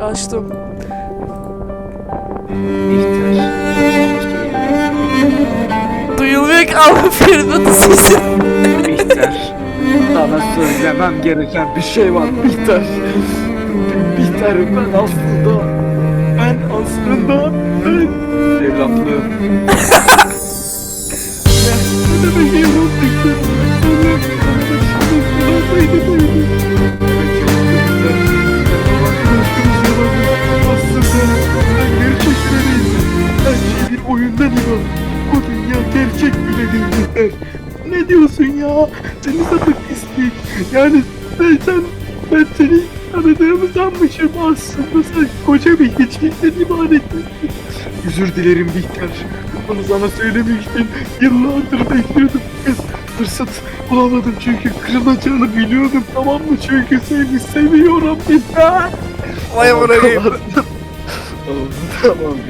Açtım. Duyulmuyor ki ama Ferhat'ın sesi. Bihter. Sana söylemem gereken bir şey var Bihter. Bihter ben aslında ben aslında ben evlatlığım. ne demek evlatlıktı? Gerçek bile değil Bihter. Ne diyorsun ya? Seni sapık pislik. Yani ben sen ben seni tanıdığımı sanmışım aslında sen koca bir hiçlikten ibarettin. Özür dilerim Bihter. Bunu sana söylemiştim. Yıllardır bekliyordum kız. Fırsat bulamadım çünkü kırılacağını biliyordum tamam mı? Çünkü seni seviyorum Bihter. Vay koyayım. tamam kapat.